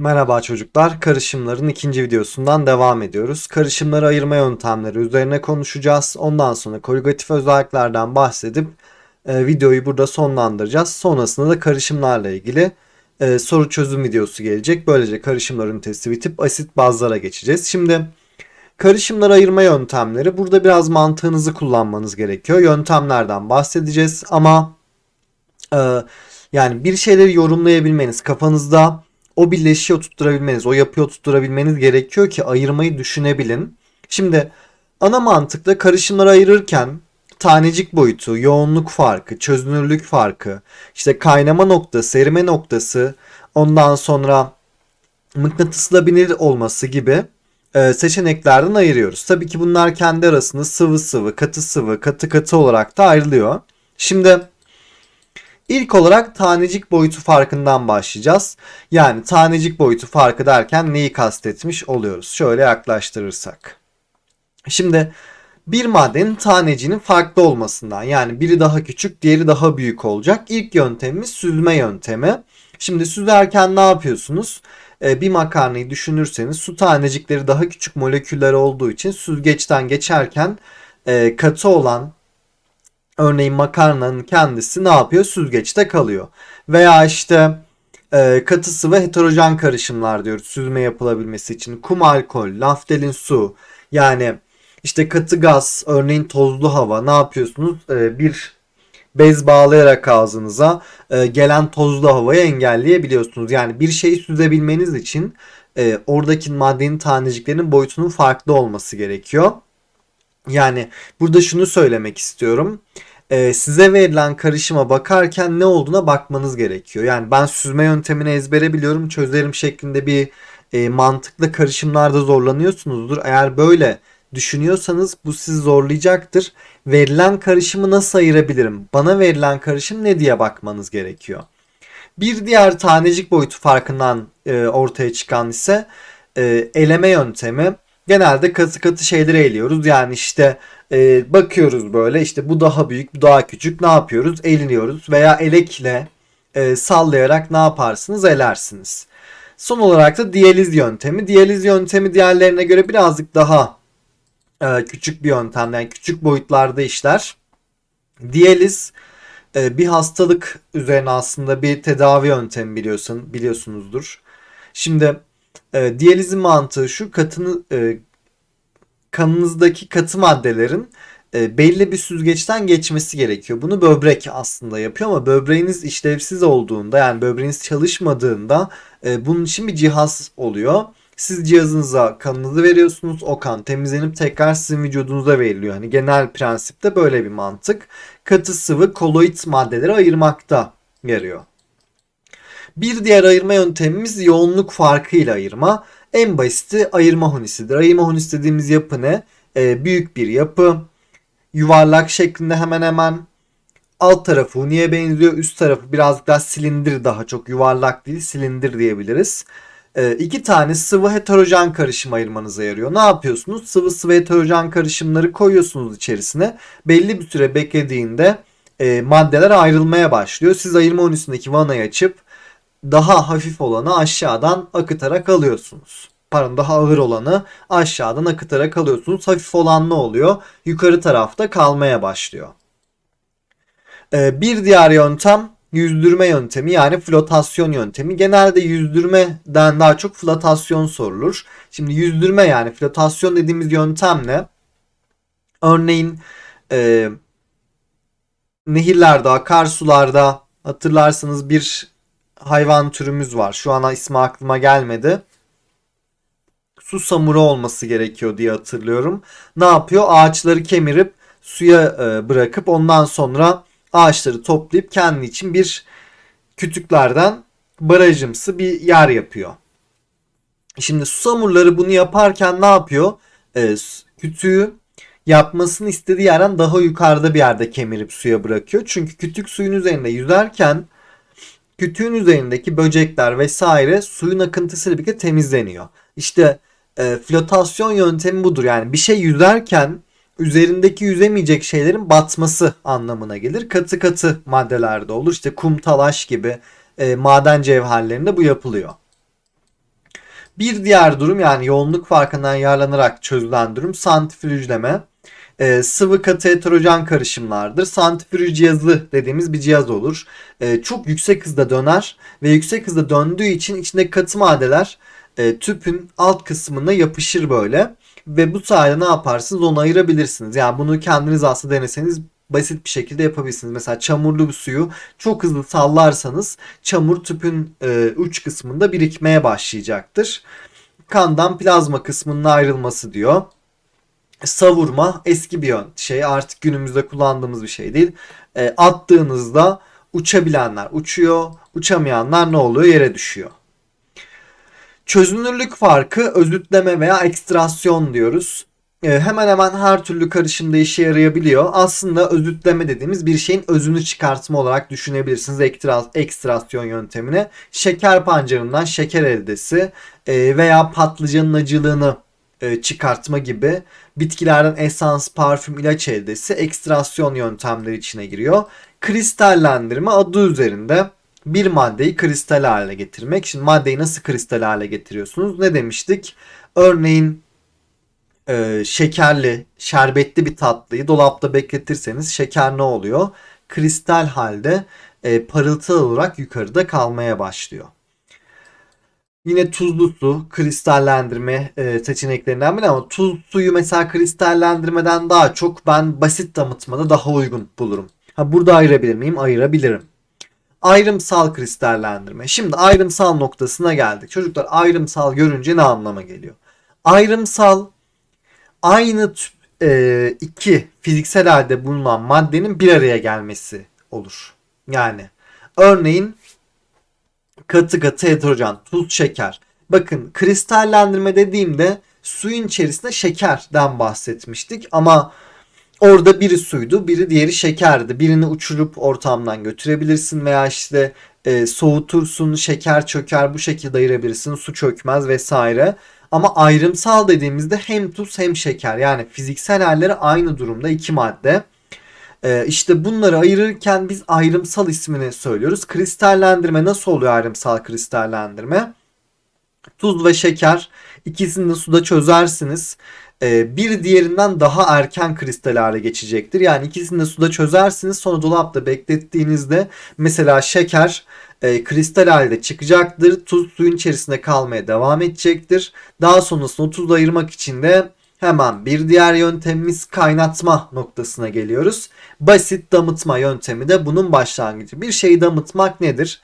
Merhaba çocuklar, karışımların ikinci videosundan devam ediyoruz. Karışımları ayırma yöntemleri üzerine konuşacağız. Ondan sonra koligatif özelliklerden bahsedip e, videoyu burada sonlandıracağız. Sonrasında da karışımlarla ilgili e, soru çözüm videosu gelecek. Böylece karışımlar ünitesi bitip asit bazlara geçeceğiz. Şimdi karışımları ayırma yöntemleri. Burada biraz mantığınızı kullanmanız gerekiyor. Yöntemlerden bahsedeceğiz ama e, yani bir şeyleri yorumlayabilmeniz kafanızda o birleşiği oturtturabilmeniz, o yapıyı oturtturabilmeniz gerekiyor ki ayırmayı düşünebilin. Şimdi ana mantıkla karışımları ayırırken tanecik boyutu, yoğunluk farkı, çözünürlük farkı, işte kaynama noktası, erime noktası, ondan sonra mıknatıslanabilir olması gibi e, seçeneklerden ayırıyoruz. Tabii ki bunlar kendi arasında sıvı sıvı, katı sıvı, katı katı olarak da ayrılıyor. Şimdi İlk olarak tanecik boyutu farkından başlayacağız. Yani tanecik boyutu farkı derken neyi kastetmiş oluyoruz? Şöyle yaklaştırırsak. Şimdi bir maddenin tanecinin farklı olmasından yani biri daha küçük diğeri daha büyük olacak. İlk yöntemimiz süzme yöntemi. Şimdi süzerken ne yapıyorsunuz? Ee, bir makarnayı düşünürseniz su tanecikleri daha küçük moleküller olduğu için süzgeçten geçerken e, katı olan Örneğin makarnanın kendisi ne yapıyor? Süzgeçte kalıyor. Veya işte e, katı sıvı heterojen karışımlar diyoruz süzme yapılabilmesi için. Kum alkol, naftalin su yani işte katı gaz örneğin tozlu hava ne yapıyorsunuz? E, bir bez bağlayarak ağzınıza e, gelen tozlu havayı engelleyebiliyorsunuz. Yani bir şeyi süzebilmeniz için e, oradaki maddenin taneciklerinin boyutunun farklı olması gerekiyor. Yani burada şunu söylemek istiyorum e, size verilen karışıma bakarken ne olduğuna bakmanız gerekiyor. Yani ben süzme yöntemini ezbere biliyorum çözerim şeklinde bir e, mantıklı karışımlarda zorlanıyorsunuzdur. Eğer böyle düşünüyorsanız bu sizi zorlayacaktır. Verilen karışımı nasıl ayırabilirim? Bana verilen karışım ne diye bakmanız gerekiyor. Bir diğer tanecik boyutu farkından e, ortaya çıkan ise e, eleme yöntemi. Genelde katı katı şeyleri eliyoruz. Yani işte e, bakıyoruz böyle işte bu daha büyük bu daha küçük ne yapıyoruz eliniyoruz veya elekle e, sallayarak ne yaparsınız elersiniz. Son olarak da diyaliz yöntemi. Diyaliz yöntemi diğerlerine göre birazcık daha e, küçük bir yöntem yani küçük boyutlarda işler. Diyaliz e, bir hastalık üzerine aslında bir tedavi yöntemi biliyorsun biliyorsunuzdur. Şimdi e, diyalizin mantığı şu katını e, kanınızdaki katı maddelerin e, belli bir süzgeçten geçmesi gerekiyor. Bunu böbrek aslında yapıyor ama böbreğiniz işlevsiz olduğunda yani böbreğiniz çalışmadığında e, bunun için bir cihaz oluyor. Siz cihazınıza kanınızı veriyorsunuz. O kan temizlenip tekrar sizin vücudunuza veriliyor. Hani genel prensipte böyle bir mantık. Katı sıvı koloid maddeleri ayırmakta yarıyor. Bir diğer ayırma yöntemimiz yoğunluk farkıyla ayırma. En basiti ayırma hunisidir. Ayırma hunisi dediğimiz yapı ne? Ee, büyük bir yapı. Yuvarlak şeklinde hemen hemen alt tarafı huniye benziyor. Üst tarafı birazcık daha silindir daha çok yuvarlak değil silindir diyebiliriz. Ee, iki tane sıvı heterojen karışım ayırmanıza yarıyor. Ne yapıyorsunuz? Sıvı sıvı heterojen karışımları koyuyorsunuz içerisine. Belli bir süre beklediğinde e, maddeler ayrılmaya başlıyor. Siz ayırma hunisindeki vanayı açıp daha hafif olanı aşağıdan akıtarak alıyorsunuz. Pardon daha ağır olanı aşağıdan akıtarak alıyorsunuz. Hafif olan ne oluyor? Yukarı tarafta kalmaya başlıyor. Ee, bir diğer yöntem yüzdürme yöntemi yani flotasyon yöntemi. Genelde yüzdürmeden daha çok flotasyon sorulur. Şimdi yüzdürme yani flotasyon dediğimiz yöntem ne? Örneğin e, nehirlerde, akarsularda hatırlarsınız bir hayvan türümüz var. Şu an ismi aklıma gelmedi. Su samuru olması gerekiyor diye hatırlıyorum. Ne yapıyor? Ağaçları kemirip suya e, bırakıp ondan sonra ağaçları toplayıp kendi için bir kütüklerden barajımsı bir yer yapıyor. Şimdi susamurları bunu yaparken ne yapıyor? E, kütüğü yapmasını istediği yerden daha yukarıda bir yerde kemirip suya bırakıyor. Çünkü kütük suyun üzerinde yüzerken kütüğün üzerindeki böcekler vesaire suyun akıntısıyla birlikte temizleniyor. İşte e, flotasyon yöntemi budur. Yani bir şey yüzerken üzerindeki yüzemeyecek şeylerin batması anlamına gelir. Katı katı maddelerde olur. İşte kum talaş gibi e, maden cevherlerinde bu yapılıyor. Bir diğer durum yani yoğunluk farkından yararlanarak çözülen durum santrifüjleme. Ee, sıvı katı heterojen karışımlardır. Santrifüj cihazı dediğimiz bir cihaz olur. Ee, çok yüksek hızda döner ve yüksek hızda döndüğü için içinde katı maddeler e, tüpün alt kısmına yapışır böyle. Ve bu sayede ne yaparsınız onu ayırabilirsiniz. Yani bunu kendiniz aslında deneseniz basit bir şekilde yapabilirsiniz. Mesela çamurlu bir suyu çok hızlı sallarsanız çamur tüpün e, uç kısmında birikmeye başlayacaktır. Kandan plazma kısmının ayrılması diyor. Savurma eski bir şey artık günümüzde kullandığımız bir şey değil. E, attığınızda uçabilenler uçuyor, uçamayanlar ne oluyor yere düşüyor. Çözünürlük farkı özütleme veya ekstrasyon diyoruz. Ee, hemen hemen her türlü karışımda işe yarayabiliyor. Aslında özütleme dediğimiz bir şeyin özünü çıkartma olarak düşünebilirsiniz ekstra, ekstrasyon yöntemine. Şeker pancarından şeker eldesi e, veya patlıcanın acılığını e, çıkartma gibi bitkilerden esans, parfüm, ilaç eldesi ekstrasyon yöntemleri içine giriyor. Kristallendirme adı üzerinde bir maddeyi kristal hale getirmek. Şimdi maddeyi nasıl kristal hale getiriyorsunuz? Ne demiştik? Örneğin e, şekerli, şerbetli bir tatlıyı dolapta bekletirseniz şeker ne oluyor? Kristal halde e, parıltılı olarak yukarıda kalmaya başlıyor. Yine tuzlu su kristallendirme e, seçeneklerinden biri ama tuz suyu mesela kristallendirmeden daha çok ben basit damıtmada daha uygun bulurum. Ha burada ayırabilir miyim? Ayırabilirim. Ayrımsal kristallendirme. Şimdi ayrımsal noktasına geldik. Çocuklar ayrımsal görünce ne anlama geliyor? Ayrımsal aynı e, iki fiziksel halde bulunan maddenin bir araya gelmesi olur. Yani örneğin katı katı heterojen tuz şeker. Bakın kristallendirme dediğimde suyun içerisinde şekerden bahsetmiştik ama orada biri suydu biri diğeri şekerdi. Birini uçurup ortamdan götürebilirsin veya işte e, soğutursun şeker çöker bu şekilde ayırabilirsin su çökmez vesaire. Ama ayrımsal dediğimizde hem tuz hem şeker yani fiziksel halleri aynı durumda iki madde. Ee, işte bunları ayırırken biz ayrımsal ismini söylüyoruz. Kristallendirme nasıl oluyor ayrımsal kristallendirme? Tuz ve şeker ikisini de suda çözersiniz. Ee, bir diğerinden daha erken kristal hale geçecektir. Yani ikisini de suda çözersiniz sonra dolapta beklettiğinizde mesela şeker e, kristal halde çıkacaktır. Tuz suyun içerisinde kalmaya devam edecektir. Daha sonrasında tuzla ayırmak için de hemen bir diğer yöntemimiz kaynatma noktasına geliyoruz. Basit damıtma yöntemi de bunun başlangıcı. Bir şeyi damıtmak nedir?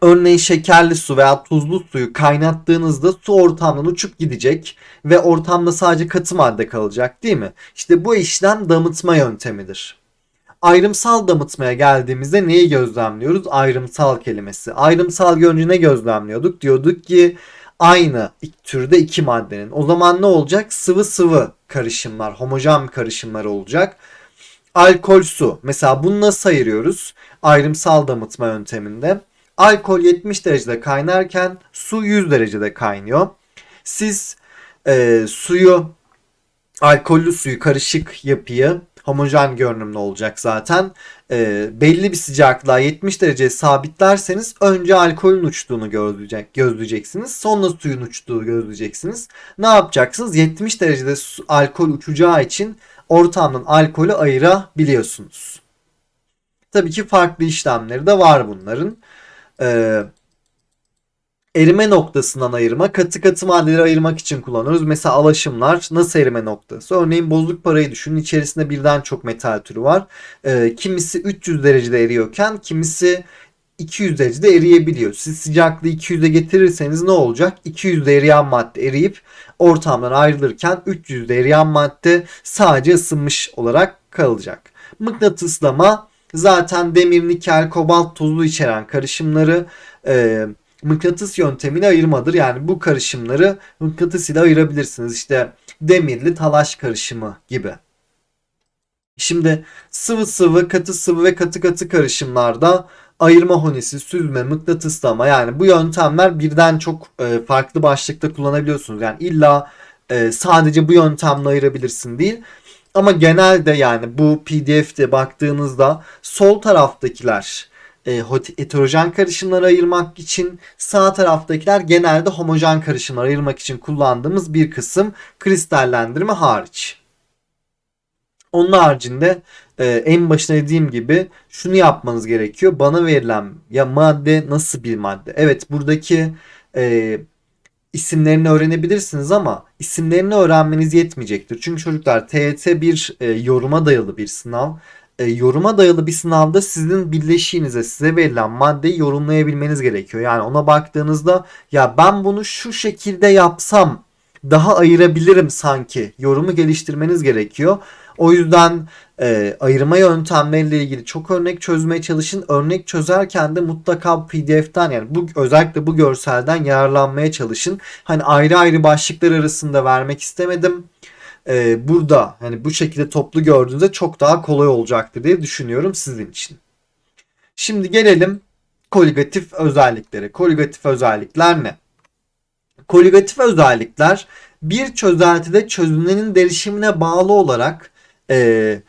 Örneğin şekerli su veya tuzlu suyu kaynattığınızda su ortamdan uçup gidecek ve ortamda sadece katı madde kalacak değil mi? İşte bu işlem damıtma yöntemidir. Ayrımsal damıtmaya geldiğimizde neyi gözlemliyoruz? Ayrımsal kelimesi. Ayrımsal görünce ne gözlemliyorduk? Diyorduk ki aynı türde iki maddenin. O zaman ne olacak? Sıvı sıvı karışımlar, homojen karışımlar olacak. Alkol su. Mesela bunu nasıl ayırıyoruz? Ayrımsal damıtma yönteminde. Alkol 70 derecede kaynarken su 100 derecede kaynıyor. Siz e, suyu alkollü suyu karışık yapıyı homojen görünümlü olacak zaten. E, belli bir sıcaklığa 70 dereceye sabitlerseniz önce alkolün uçtuğunu gözleyecek, gözleyeceksiniz. Sonra suyun uçtuğu gözleyeceksiniz. Ne yapacaksınız? 70 derecede su, alkol uçacağı için ortamdan alkolü ayırabiliyorsunuz. Tabii ki farklı işlemleri de var bunların. Ee, erime noktasından ayırma, katı katı maddeleri ayırmak için kullanıyoruz. Mesela alaşımlar nasıl erime noktası? Örneğin bozuk parayı düşünün. İçerisinde birden çok metal türü var. Ee, kimisi 300 derecede eriyorken kimisi 200 derecede eriyebiliyor. Siz sıcaklığı 200'e getirirseniz ne olacak? 200'de eriyen madde eriyip ortamdan ayrılırken 300'de eriyen madde sadece ısınmış olarak kalacak. Mıknatıslama zaten demir, nikel, kobalt tozu içeren karışımları e, mıknatıs yöntemine ayırmadır. Yani bu karışımları mıknatıs ile ayırabilirsiniz. İşte demirli talaş karışımı gibi. Şimdi sıvı sıvı, katı sıvı ve katı katı karışımlarda ayırma honisi, süzme, mıknatıslama yani bu yöntemler birden çok e, farklı başlıkta kullanabiliyorsunuz. Yani illa e, sadece bu yöntemle ayırabilirsin değil. Ama genelde yani bu PDF'de baktığınızda sol taraftakiler e, heterojen karışımları ayırmak için sağ taraftakiler genelde homojen karışımları ayırmak için kullandığımız bir kısım kristallendirme hariç. Onun haricinde e, en başına dediğim gibi şunu yapmanız gerekiyor. Bana verilen ya madde nasıl bir madde? Evet buradaki e, isimlerini öğrenebilirsiniz ama isimlerini öğrenmeniz yetmeyecektir. Çünkü çocuklar TYT bir e, yoruma dayalı bir sınav. E, yoruma dayalı bir sınavda sizin birleşiğinize size verilen maddeyi yorumlayabilmeniz gerekiyor. Yani ona baktığınızda ya ben bunu şu şekilde yapsam daha ayırabilirim sanki yorumu geliştirmeniz gerekiyor. O yüzden e, ayırma yöntemleriyle ilgili çok örnek çözmeye çalışın. Örnek çözerken de mutlaka PDF'den yani bu özellikle bu görselden yararlanmaya çalışın. Hani ayrı ayrı başlıklar arasında vermek istemedim. E, burada hani bu şekilde toplu gördüğünüzde çok daha kolay olacaktır diye düşünüyorum sizin için. Şimdi gelelim koligatif özelliklere. Koligatif özellikler ne? Koligatif özellikler bir çözeltide çözünenin derişimine bağlı olarak e,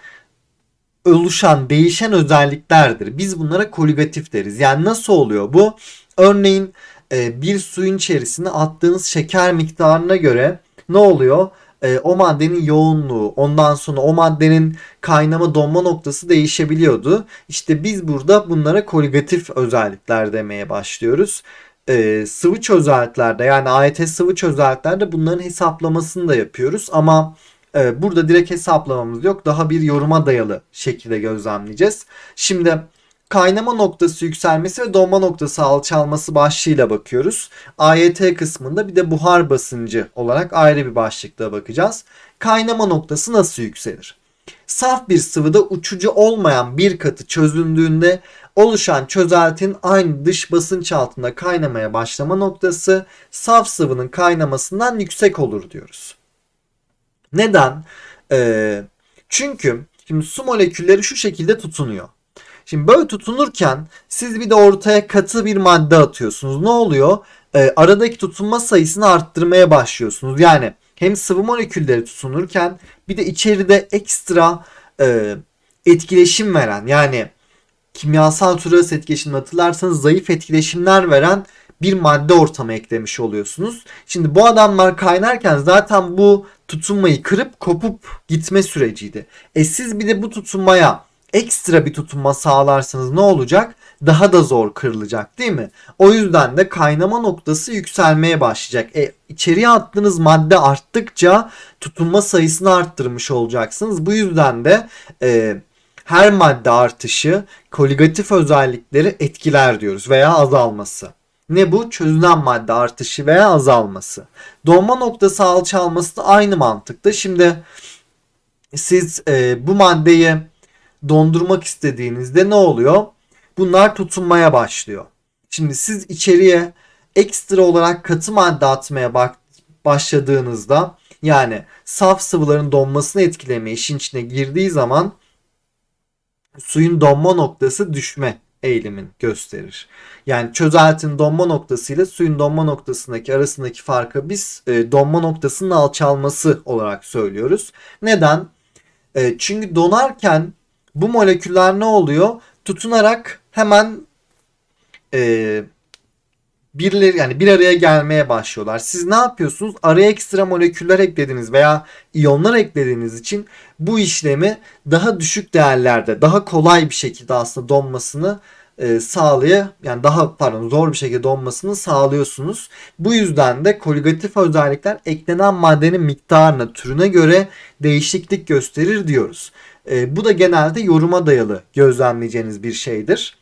oluşan değişen özelliklerdir. Biz bunlara koligatif deriz. Yani nasıl oluyor bu? Örneğin e, bir suyun içerisine attığınız şeker miktarına göre ne oluyor? E, o maddenin yoğunluğu, ondan sonra o maddenin kaynama donma noktası değişebiliyordu. İşte biz burada bunlara koligatif özellikler demeye başlıyoruz e, sıvı çözeltilerde yani AYT sıvı çözeltilerde bunların hesaplamasını da yapıyoruz ama e, burada direkt hesaplamamız yok. Daha bir yoruma dayalı şekilde gözlemleyeceğiz. Şimdi kaynama noktası yükselmesi ve donma noktası alçalması başlığıyla bakıyoruz. AYT kısmında bir de buhar basıncı olarak ayrı bir başlıkta bakacağız. Kaynama noktası nasıl yükselir? Saf bir sıvıda uçucu olmayan bir katı çözüldüğünde oluşan çözeltinin aynı dış basınç altında kaynamaya başlama noktası saf sıvının kaynamasından yüksek olur diyoruz. Neden? Ee, çünkü şimdi su molekülleri şu şekilde tutunuyor. Şimdi böyle tutunurken siz bir de ortaya katı bir madde atıyorsunuz. Ne oluyor? Ee, aradaki tutunma sayısını arttırmaya başlıyorsunuz. Yani hem sıvı molekülleri tutunurken bir de içeride ekstra e, etkileşim veren yani kimyasal türev etkileşimini hatırlarsanız zayıf etkileşimler veren bir madde ortama eklemiş oluyorsunuz. Şimdi bu adamlar kaynarken zaten bu tutunmayı kırıp kopup gitme süreciydi. E siz bir de bu tutunmaya ekstra bir tutunma sağlarsanız ne olacak? Daha da zor kırılacak değil mi? O yüzden de kaynama noktası yükselmeye başlayacak. E, içeriye attığınız madde arttıkça tutunma sayısını arttırmış olacaksınız. Bu yüzden de e, her madde artışı koligatif özellikleri etkiler diyoruz veya azalması. Ne bu? Çözünen madde artışı veya azalması. Donma noktası alçalması da aynı mantıkta. Şimdi siz e, bu maddeyi dondurmak istediğinizde ne oluyor? Bunlar tutunmaya başlıyor. Şimdi siz içeriye ekstra olarak katı madde atmaya başladığınızda yani saf sıvıların donmasını etkilemeye işin içine girdiği zaman suyun donma noktası düşme eğilimin gösterir. Yani çözeltinin donma noktası ile suyun donma noktasındaki arasındaki farkı biz e, donma noktasının alçalması olarak söylüyoruz. Neden? E, çünkü donarken bu moleküller ne oluyor? Tutunarak hemen e, birileri yani bir araya gelmeye başlıyorlar. Siz ne yapıyorsunuz? Araya ekstra moleküller eklediniz veya iyonlar eklediğiniz için bu işlemi daha düşük değerlerde, daha kolay bir şekilde aslında donmasını e, sağlaya yani daha pardon zor bir şekilde donmasını sağlıyorsunuz. Bu yüzden de koligatif özellikler eklenen maddenin miktarına, türüne göre değişiklik gösterir diyoruz. E, bu da genelde yoruma dayalı gözlemleyeceğiniz bir şeydir.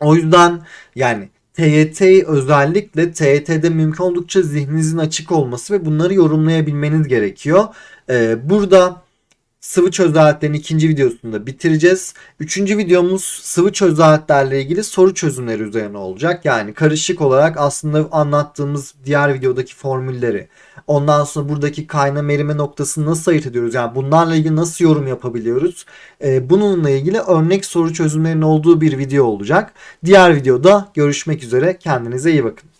O yüzden yani TYT özellikle TYT'de mümkün oldukça zihninizin açık olması ve bunları yorumlayabilmeniz gerekiyor. Ee, burada sıvı çözeltilerin ikinci videosunda bitireceğiz. Üçüncü videomuz sıvı çözeltilerle ilgili soru çözümleri üzerine olacak. Yani karışık olarak aslında anlattığımız diğer videodaki formülleri, ondan sonra buradaki kaynama erime noktasını nasıl ayırt ediyoruz? Yani bunlarla ilgili nasıl yorum yapabiliyoruz? Ee, bununla ilgili örnek soru çözümlerinin olduğu bir video olacak. Diğer videoda görüşmek üzere. Kendinize iyi bakın.